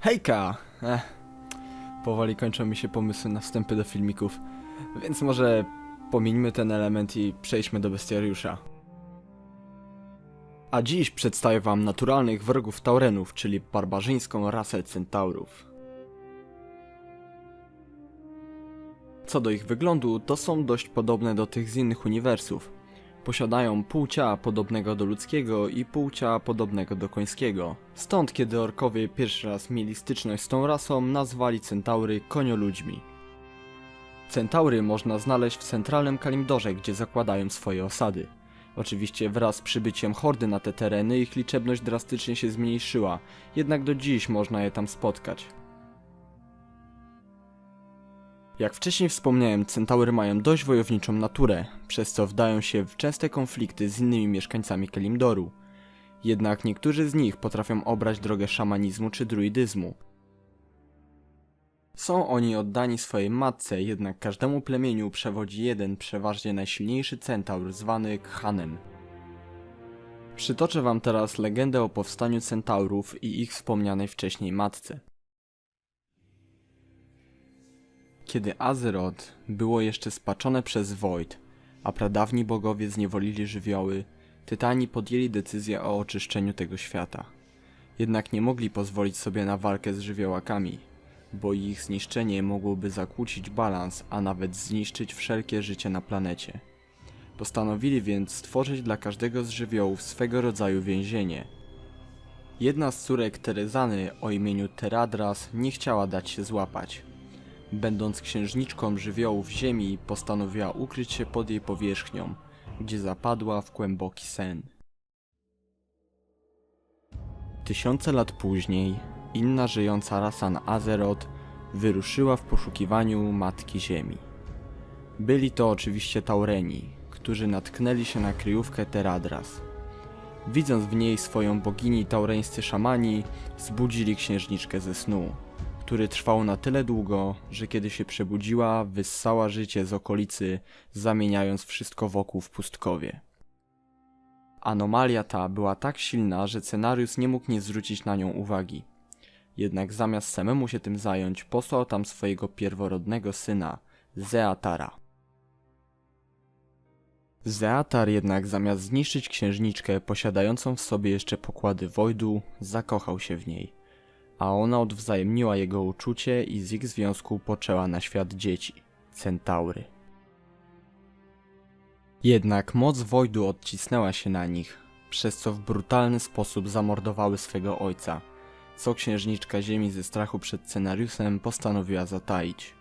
Hejka! Ech, powoli kończą mi się pomysły na wstępy do filmików, więc może pomieńmy ten element i przejdźmy do bestiariusza. A dziś przedstawię wam naturalnych wrogów Taurenów, czyli barbarzyńską rasę centaurów. Co do ich wyglądu, to są dość podobne do tych z innych uniwersów. Posiadają pół ciała podobnego do ludzkiego i pół ciała podobnego do końskiego. Stąd kiedy orkowie pierwszy raz mieli styczność z tą rasą, nazwali centaury konioludźmi. Centaury można znaleźć w centralnym Kalimdorze, gdzie zakładają swoje osady. Oczywiście wraz z przybyciem hordy na te tereny ich liczebność drastycznie się zmniejszyła, jednak do dziś można je tam spotkać. Jak wcześniej wspomniałem, centaury mają dość wojowniczą naturę, przez co wdają się w częste konflikty z innymi mieszkańcami Kelimdoru. Jednak niektórzy z nich potrafią obrać drogę szamanizmu czy druidyzmu. Są oni oddani swojej matce, jednak każdemu plemieniu przewodzi jeden przeważnie najsilniejszy centaur zwany Khanem. Przytoczę wam teraz legendę o powstaniu centaurów i ich wspomnianej wcześniej matce. Kiedy Azeroth było jeszcze spaczone przez Void, a pradawni bogowie zniewolili żywioły, Tytani podjęli decyzję o oczyszczeniu tego świata. Jednak nie mogli pozwolić sobie na walkę z żywiołakami, bo ich zniszczenie mogłoby zakłócić balans, a nawet zniszczyć wszelkie życie na planecie. Postanowili więc stworzyć dla każdego z żywiołów swego rodzaju więzienie. Jedna z córek Terezany o imieniu Teradras nie chciała dać się złapać. Będąc księżniczką żywiołów ziemi, postanowiła ukryć się pod jej powierzchnią, gdzie zapadła w głęboki sen. Tysiące lat później, inna żyjąca rasa na Azeroth wyruszyła w poszukiwaniu Matki Ziemi. Byli to oczywiście Taureni, którzy natknęli się na kryjówkę Teradras. Widząc w niej swoją bogini taureńscy szamani, zbudzili księżniczkę ze snu, który trwał na tyle długo, że kiedy się przebudziła, wyssała życie z okolicy, zamieniając wszystko wokół w pustkowie. Anomalia ta była tak silna, że scenariusz nie mógł nie zwrócić na nią uwagi. Jednak zamiast samemu się tym zająć, posłał tam swojego pierworodnego syna, Zeatara. Zeatar jednak zamiast zniszczyć księżniczkę posiadającą w sobie jeszcze pokłady Wojdu, zakochał się w niej a ona odwzajemniła jego uczucie i z ich związku poczęła na świat dzieci, centaury. Jednak moc Wojdu odcisnęła się na nich, przez co w brutalny sposób zamordowały swego ojca, co księżniczka ziemi ze strachu przed scenariusem postanowiła zataić.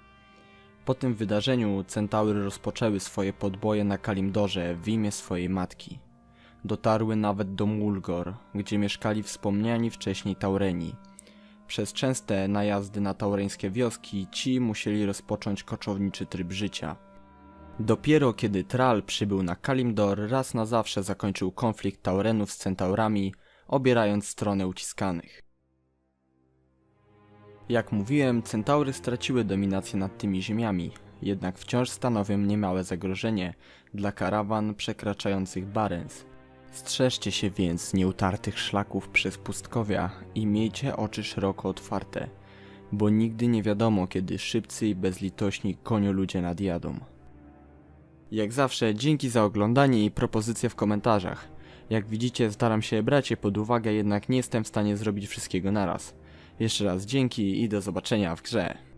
Po tym wydarzeniu centaury rozpoczęły swoje podboje na Kalimdorze w imię swojej matki. Dotarły nawet do Mulgor, gdzie mieszkali wspomniani wcześniej Taureni, przez częste najazdy na taureńskie wioski ci musieli rozpocząć koczowniczy tryb życia. Dopiero kiedy Tral przybył na Kalimdor, raz na zawsze zakończył konflikt Taurenów z centaurami, obierając stronę uciskanych. Jak mówiłem, centaury straciły dominację nad tymi ziemiami, jednak wciąż stanowią niemałe zagrożenie dla karawan przekraczających Barents. Strzeżcie się więc nieutartych szlaków przez pustkowia i miejcie oczy szeroko otwarte, bo nigdy nie wiadomo, kiedy szybcy i bezlitośni konioludzie nadjadą. Jak zawsze, dzięki za oglądanie i propozycje w komentarzach. Jak widzicie, staram się brać je pod uwagę, jednak nie jestem w stanie zrobić wszystkiego naraz. Jeszcze raz dzięki i do zobaczenia w grze.